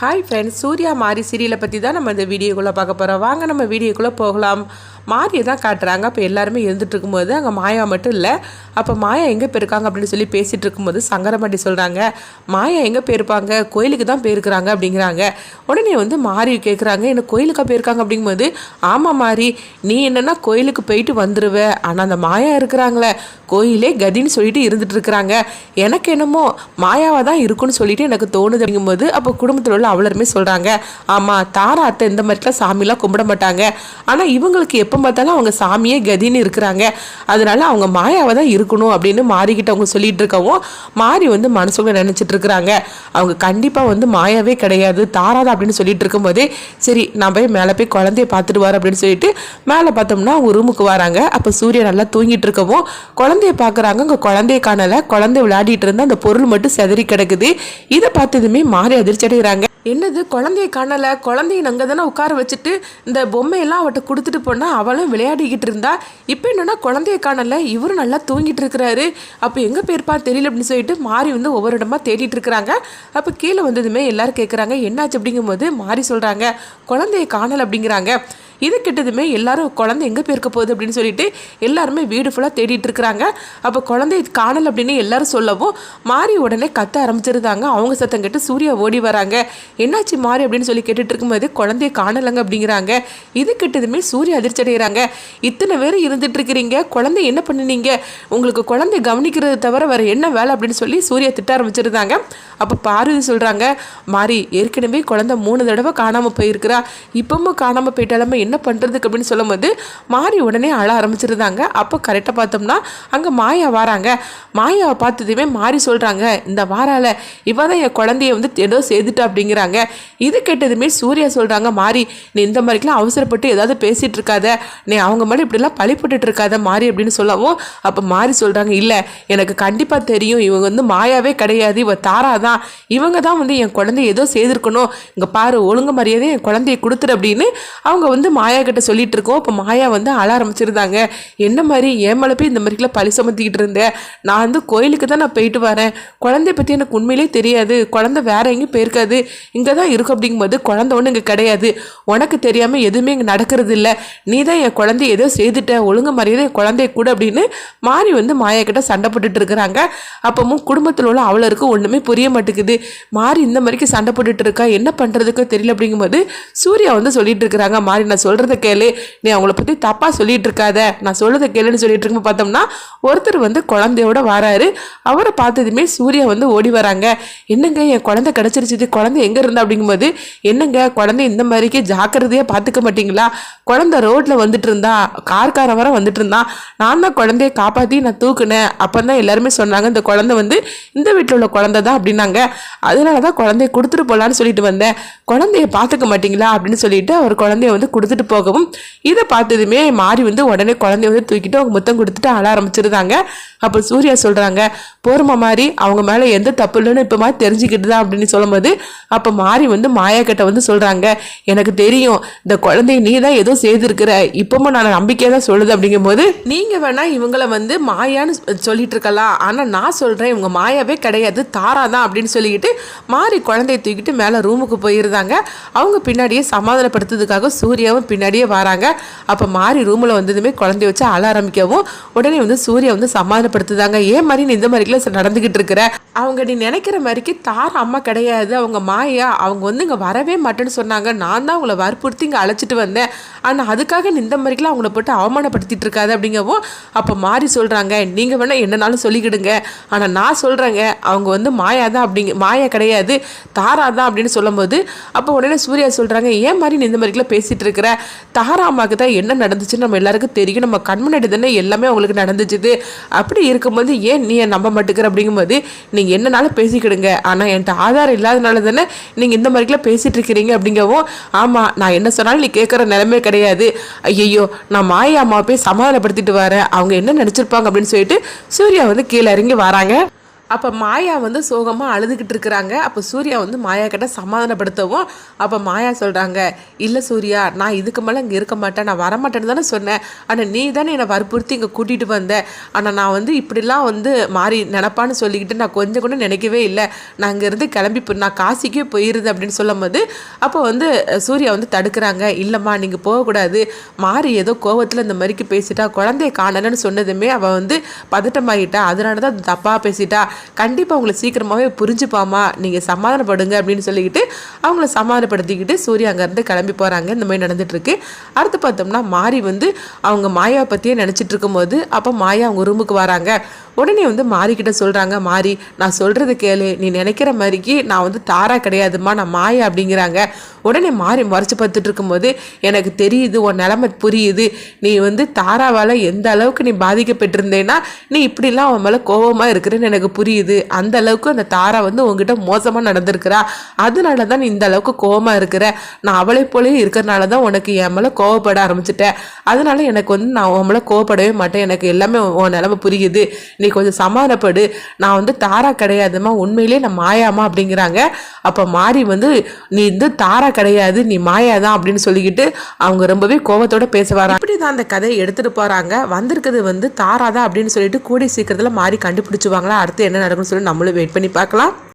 Hi friends Surya மாரி சீரியலை பற்றி தான் நம்ம இந்த வீடியோக்குள்ளே பார்க்க போகிறோம் வாங்க நம்ம வீடியோக்குள்ளே போகலாம். மாரியை தான் காட்டுறாங்க. அப்போ எல்லாருமே இருந்துட்டு இருக்கும்போது அங்கே மாயா மட்டும் இல்லை. அப்போ மாயா எங்கே போயிருக்காங்க அப்படின்னு சொல்லி பேசிகிட்டு இருக்கும்போது சங்கரமாட்டி சொல்கிறாங்க மாயா எங்கே போயிருப்பாங்க? கோயிலுக்கு தான் போயிருக்கிறாங்க அப்படிங்கிறாங்க. உடனே வந்து மாரி கேட்குறாங்க என்ன கோயிலுக்கா போயிருக்காங்க? அப்படிங்கும்போது ஆமாம் மாரி நீ என்னென்னா கோயிலுக்கு போயிட்டு வந்துடுவ ஆனால் அந்த மாயா இருக்கிறாங்களே கோயிலே கதின்னு சொல்லிட்டு இருந்துட்டு இருக்கிறாங்க. எனக்கு என்னமோ மாயாவாக தான் இருக்குன்னு சொல்லிட்டு எனக்கு தோணுது அப்படிங்கும்போது அப்போ குடும்பத்தில் உள்ள அவ்வளருமே சொல்கிறாங்க ஆமாம் தாரா அத்தை இந்த மாதிரிலாம் சாமிலாம் கும்பிட மாட்டாங்க. ஆனால் இவங்களுக்கு எப்போ பார்த்தாலும் அவங்க சாமியே கதின்னு இருக்கிறாங்க. அதனால அவங்க மாயாவை தான் இருக்கணும் அப்படின்னு மாறிக்கிட்ட அவங்க சொல்லிட்டு இருக்கவும் மாறி வந்து மனசுக்குள்ள நினச்சிட்டு இருக்கிறாங்க. அவங்க கண்டிப்பாக வந்து மாயாவே கிடையாது தாராதா அப்படின்னு சொல்லிட்டு இருக்கும்போதே சரி நான் போய் மேலே போய் குழந்தைய பார்த்துட்டு வர அப்படின்னு சொல்லிட்டு மேலே பார்த்தோம்னா அவங்க ரூமுக்கு வராங்க. அப்போ சூரியன் நல்லா தூங்கிட்டு இருக்கவும் குழந்தைய பார்க்குறாங்க. அங்கே குழந்தைய காணலை. குழந்தை விளையாடிட்டு இருந்தால் அந்த பொருள் மட்டும் செதறி கிடக்குது. இதை பார்த்ததுமே மாறி அதிர்ச்சி அடைகிறாங்க. என்னது குழந்தைய காணலை? குழந்தைய அங்கே தானே உட்கார வச்சுட்டு இந்த பொம்மையெல்லாம் அவட்ட கொடுத்துட்டு போனால் அவளும் விளையாடிக்கிட்டு இருந்தா? இப்போ என்னென்னா குழந்தைய காணலை இவரும் நல்லா தூங்கிட்டு இருக்கிறாரு. அப்போ எங்கே போயிருப்பா தெரியல அப்படின்னு சொல்லிட்டு மாறி வந்து ஒவ்வொரு இடமா தேடிட்டு இருக்கிறாங்க. அப்போ கீழே வந்ததுமே எல்லாரும் கேட்குறாங்க என்னாச்சு அப்படிங்கும்போது மாறி சொல்கிறாங்க குழந்தைய காணலை அப்படிங்கிறாங்க. இது கிட்டதுமே எல்லாரும் குழந்தை எங்கே போயிருக்க போகுது அப்படின்னு சொல்லிட்டு எல்லாருமே வீடு ஃபுல்லாக தேடிட்டு இருக்கிறாங்க. அப்போ குழந்தை காணல் அப்படின்னு எல்லாரும் சொல்லவும் மாறி உடனே கத்த ஆரம்பிச்சிருந்தாங்க. அவங்க சத்தம் கேட்டு சூர்யா ஓடி வராங்க. என்னாச்சு மாறி? அப்படின்னு சொல்லி கேட்டுட்டு இருக்கும்போது குழந்தைய காணலங்க அப்படிங்கிறாங்க. இது கிட்டதுமே சூர்யா அதிர்ச்சி அடைகிறாங்க. இத்தனை பேர் இருந்துட்டு இருக்கிறீங்க. குழந்தை என்ன பண்ணுனீங்க? உங்களுக்கு குழந்தை கவனிக்கிறது தவிர வேற என்ன வேலை அப்படின்னு சொல்லி சூர்யா திட்ட ஆரம்பிச்சிருந்தாங்க. அப்போ பார்வதி சொல்கிறாங்க மாறி ஏற்கனவே குழந்தை மூணு தடவை காணாமல் போயிருக்கிறா. இப்பவும் காணாமல் போயிட்டாலுமே என்ன பண்ணுறதுக்கு அப்படின்னு சொல்லும்போது மாறி உடனே அழ ஆரம்பிச்சிருந்தாங்க. அப்போ கரெக்டாக பார்த்தோம்னா அங்கே மாயா வராங்க. மாயாவை பார்த்ததுமே மாறி சொல்கிறாங்க இந்த வாரால இவன் தான் என் குழந்தைய வந்து ஏதோ செய்துட்டா அப்படிங்கிறாங்க. இது கேட்டதுமே சூர்யா சொல்கிறாங்க மாறி நீ இந்த மாதிரிக்கெலாம் அவசரப்பட்டு ஏதாவது பேசிகிட்டு இருக்காத. நீ அவங்க மாதிரி இப்படிலாம் பழி இருக்காத மாறி அப்படின்னு சொல்லவும் அப்போ மாறி சொல்கிறாங்க இல்லை எனக்கு கண்டிப்பாக தெரியும். இவங்க வந்து மாயாவே கிடையாது. இவ தாரா தான். இவங்க தான் வந்து என் குழந்தைய ஏதோ செய்திருக்கணும். இங்கே பாரு ஒழுங்கு மரியாதை என் குழந்தைய கொடுத்துரு அப்படின்னு அவங்க வந்து மாயா கிட்ட சொல்லிட்டு இருக்கோம். இப்போ மாயா வந்து அழ ஆரம்பிச்சிருந்தாங்க. என்ன மாதிரி ஏன் மேலே போய் இந்த மாதிரிலாம் பழி சுமத்திக்கிட்டு இருந்தேன் நான் வந்து கோயிலுக்கு தான் நான் போயிட்டு வரேன். குழந்தைய பற்றி எனக்கு உண்மையிலே தெரியாது. குழந்தை வேற எங்கேயும் போயிருக்காது. இங்கே தான் இருக்கும் அப்படிங்கும்போது குழந்தை ஒன்றும் இங்கே கிடையாது. உனக்கு தெரியாமல் எதுவுமே இங்கே நடக்கிறது இல்லை. நீ தான் என் குழந்தைய ஏதோ செய்துட்ட. ஒழுங்கு மரியாதை என் குழந்தைய கூட அப்படின்னு மாறி வந்து மாயா கிட்ட சண்டை போட்டுட்டு இருக்கிறாங்க. அப்பவும் குடும்பத்தில் உள்ள அவளருக்கு ஒன்றுமே புரிய மாட்டேங்குது. மாறி இந்த மாதிரிக்கு சண்டை போட்டுட்டு இருக்கா? என்ன பண்ணுறதுக்கோ தெரியல அப்படிங்கும்போது சூர்யா வந்து சொல்லிட்டு இருக்கிறாங்க. மாறி நான் சொல்கிறத கேளு. நீ அவங்கள பற்றி தப்பாக சொல்லிகிட்டு இருக்காத நான் சொல்கிறத கேளுன்னு சொல்லிட்டு இருக்கும்போது பார்த்தோம்னா ஒருத்தர் வந்து குழந்தையோட வராரு. அவரை பார்த்ததுமே சூர்யா வந்து ஓடி வராங்க. என்னங்க என் குழந்தை கிடச்சிருச்சுது. குழந்தை எங்கே இருந்தா அப்படிங்கும்போது என்னங்க குழந்தை இந்த மாதிரிக்கு ஜாக்கிரதையாக பார்த்துக்க மாட்டிங்களா? குழந்தை ரோட்டில் வந்துட்டு இருந்தா கார்காரன் வர வந்துட்டு இருந்தான் நான் தான் குழந்தைய காப்பாற்றி நான் தூக்குனேன். அப்போ தான் எல்லாருமே சொன்னாங்க இந்த குழந்தை வந்து இந்த வீட்டில் உள்ள குழந்தை தான் அப்படின்னாங்க. அதனால தான் குழந்தைய கொடுத்துட்டு போகலான்னு சொல்லிட்டு வந்தேன். குழந்தைய பார்த்துக்க மாட்டிங்களா அப்படின்னு சொல்லிட்டு அவர் குழந்தைய வந்து கொடுத்துட்டு போகவும் இதை பார்த்ததுமே மாறி வந்து உடனே குழந்தைய வந்து தூக்கிட்டு அவங்க முத்தம் கொடுத்துட்டு அழ ஆரம்பிச்சிருந்தாங்க. அப்போ சூர்யா சொல்கிறாங்க போருமா மாதிரி அவங்க மேலே எந்த தப்பு இல்லைன்னு இப்போ மாதிரி தெரிஞ்சுக்கிட்டு தான் அப்படின்னு சொல்லும்போது அப்போ மாறி வந்து மாயா கிட்ட வந்து சொல்கிறாங்க எனக்கு தெரியும் இந்த குழந்தைய நீ தான் ஏதோ செய்திருக்கிற. இப்பவும் நான் நம்பிக்கையாக தான் சொல்லுது அப்படிங்கும்போது நீங்கள் வேணால் இவங்கள வந்து மாயான்னு சொல்லிட்டு இருக்கலாம். ஆனால் நான் சொல்கிறேன் இவங்க மாயாவே கிடையாது தாரா தான் அப்படின்னு சொல்லிக்கிட்டு மாறி குழந்தைய தூக்கிட்டு மேலே ரூமுக்கு போயிருந்தாங்க. அவங்க பின்னாடியே சமாதானப்படுத்துறதுக்காக சூர்யாவும் பின்னாடியே வராங்க. அப்போ மாறி ரூமில் வந்ததுமே குழந்தைய வச்சு அழ ஆரம்பிக்கவும் உடனே வந்து சூர்யா வந்து சமாதானப்படுத்துதாங்க. ஏன் மாதிரி நீ இந்த மாதிரிலாம் நடந்துக்கிட்டு இருக்கிற? அவங்க நீ நினைக்கிற மாதிரிக்கு தார அம்மா கிடையாது. அவங்க மாயா அவங்க வந்து இங்கே வரவே மாட்டேன்னு சொன்னாங்க. நான் தான் அவங்கள வற்புறுத்தி இங்கே அழைச்சிட்டு வந்தேன். ஆனால் அதுக்காக நீ இந்த மாதிரிக்கெலாம் அவங்கள போட்டு அவமானப்படுத்திட்டு இருக்காது அப்படிங்கவும் அப்போ மாறி சொல்கிறாங்க நீங்கள் வேணால் என்னனாலும் சொல்லிக்கிடுங்க. ஆனால் நான் சொல்கிறேங்க அவங்க வந்து மாயா தான் அப்படிங்க மாயா கிடையாது. தாரா தான் அப்படின்னு சொல்லும்போது அப்போ உடனே சூர்யா சொல்கிறாங்க ஏன் மாதிரி நீ இந்த மாதிரிக்கெலாம் பேசிகிட்டு இருக்கிற? தாரா அம்மாவுக்கு தான் என்ன நடந்துச்சுன்னு நம்ம எல்லாருக்கும் தெரியும். நம்ம கண் முன்னாடி தானே எல்லாமே அவங்களுக்கு நடந்துச்சுது. அப்படி இருக்கும்போது ஏன் நீ நம்ப மாட்டுக்கிற அப்படிங்கும்போது நீங்கள் என்னனாலும் பேசிக்கிடுங்க. ஆனால் என்கிட்ட ஆதாரம் இல்லாதனால தானே நீங்கள் இந்த மாதிரிக்கெல்லாம் பேசிகிட்டு இருக்கிறீங்க அப்படிங்கவும் ஆமாம் நான் என்ன சொன்னாலும் நீ கேட்குற நிலைமை கிடையாது. ஐயையோ நான் மாயா அம்மாவை போய் சமாதானப்படுத்திட்டு வரேன். அவங்க என்ன நினச்சிருப்பாங்க அப்படின்னு சொல்லிட்டு சூர்யா வந்து கீழே இறங்கி வராங்க. அப்போ மாயா வந்து சோகமாக அழுதுகிட்டு இருக்கிறாங்க. அப்போ சூர்யா வந்து மாயா கிட்ட சமாதானப்படுத்தவும் அப்போ மாயா சொல்கிறாங்க இல்லை சூர்யா நான் இதுக்கு மேலே இங்கே இருக்க மாட்டேன் நான் வரமாட்டேன்னு தானே சொன்னேன். ஆனால் நீ தானே என்னை வற்புறுத்தி இங்கே கூட்டிகிட்டு வந்த. ஆனால் நான் வந்து இப்படிலாம் வந்து மாறி நினப்பான்னு சொல்லிக்கிட்டு நான் கொஞ்சம் கூட நினைக்கவே இல்லை. நான் இங்கேருந்து கிளம்பி நான் காசிக்கே போயிருது அப்படின்னு சொல்லும் போது அப்போ வந்து சூர்யா வந்து தடுக்கிறாங்க. இல்லைம்மா நீங்கள் போகக்கூடாது. மாறி ஏதோ கோவத்தில் இந்த மாதிரிக்கு பேசிட்டா குழந்தைய காணலன்னு சொன்னதுமே அவள் வந்து பதட்டமாகிட்டா அதனால தான் தப்பாக பேசிட்டா. கண்டிப்பாக அவங்கள சீக்கிரமாகவே புரிஞ்சுப்பாமா. நீங்கள் சமாதானப்படுங்க அப்படின்னு சொல்லிக்கிட்டு அவங்கள சமாதானப்படுத்திக்கிட்டு சூர்யா அங்கேருந்து கிளம்பி போகிறாங்க இந்த மாதிரி நடந்துட்டுருக்கு. அடுத்து பார்த்தோம்னா மாறி வந்து அவங்க மாயாவை பற்றியே நினச்சிட்டு இருக்கும்போது அப்போ மாயா அவங்க ரூமுக்கு வராங்க. உடனே வந்து மாறிக்கிட்ட சொல்கிறாங்க மாறி நான் சொல்கிறது கேளு. நீ நினைக்கிற மாதிரிக்கு நான் வந்து தாரா கிடையாதும்மா. நான் மாயா அப்படிங்கிறாங்க. உடனே மாறி மறைச்சு பார்த்துட்டு இருக்கும்போது எனக்கு தெரியுது உன் நிலமை புரியுது. நீ வந்து தாராவால் எந்த அளவுக்கு நீ பாதிக்கப்பட்டிருந்தேன்னா நீ இப்படிலாம் அவன் மேலே கோபமாக இருக்கிறேன்னு எனக்கு புரியுது. அந்த அளவுக்கு அந்த தாரா வந்து உங்ககிட்ட மோசமாக நடந்திருக்கிறா. அதனால தான் நீ இந்த அளவுக்கு கோபமாக இருக்கிற. நான் அவளை போலவே இருக்கிறனால தான் உனக்கு என் மேலே கோவப்பட ஆரம்பிச்சிட்டேன். அதனால எனக்கு வந்து நான் உன் மேலே கோவப்படவே மாட்டேன். எனக்கு எல்லாமே உன் நிலமை புரியுது. நீ கொஞ்சம் சமாதானப்படு. நான் வந்து தாரா கிடையாதும்மா உண்மையிலே நான் மாயாமா அப்படிங்கிறாங்க. அப்போ மாறி வந்து நீ வந்து தாரா கிடையாது நீ மாயா தான் அப்படின்னு சொல்லிக்கிட்டு அவங்க ரொம்பவே கோவத்தோட பேச வராங்க. இப்படி தான் அந்த கதையை எடுத்துட்டு போறாங்க. வந்திருக்கிறது வந்து தாரா தான் அப்படின்னு சொல்லிட்டு கூடி சீக்கிரத்தில் மாறி கண்டுபிடிச்சுவாங்களா? அடுத்து என்ன நடக்கும்னு சொல்லி நம்மளும் வெயிட் பண்ணி பார்க்கலாம்.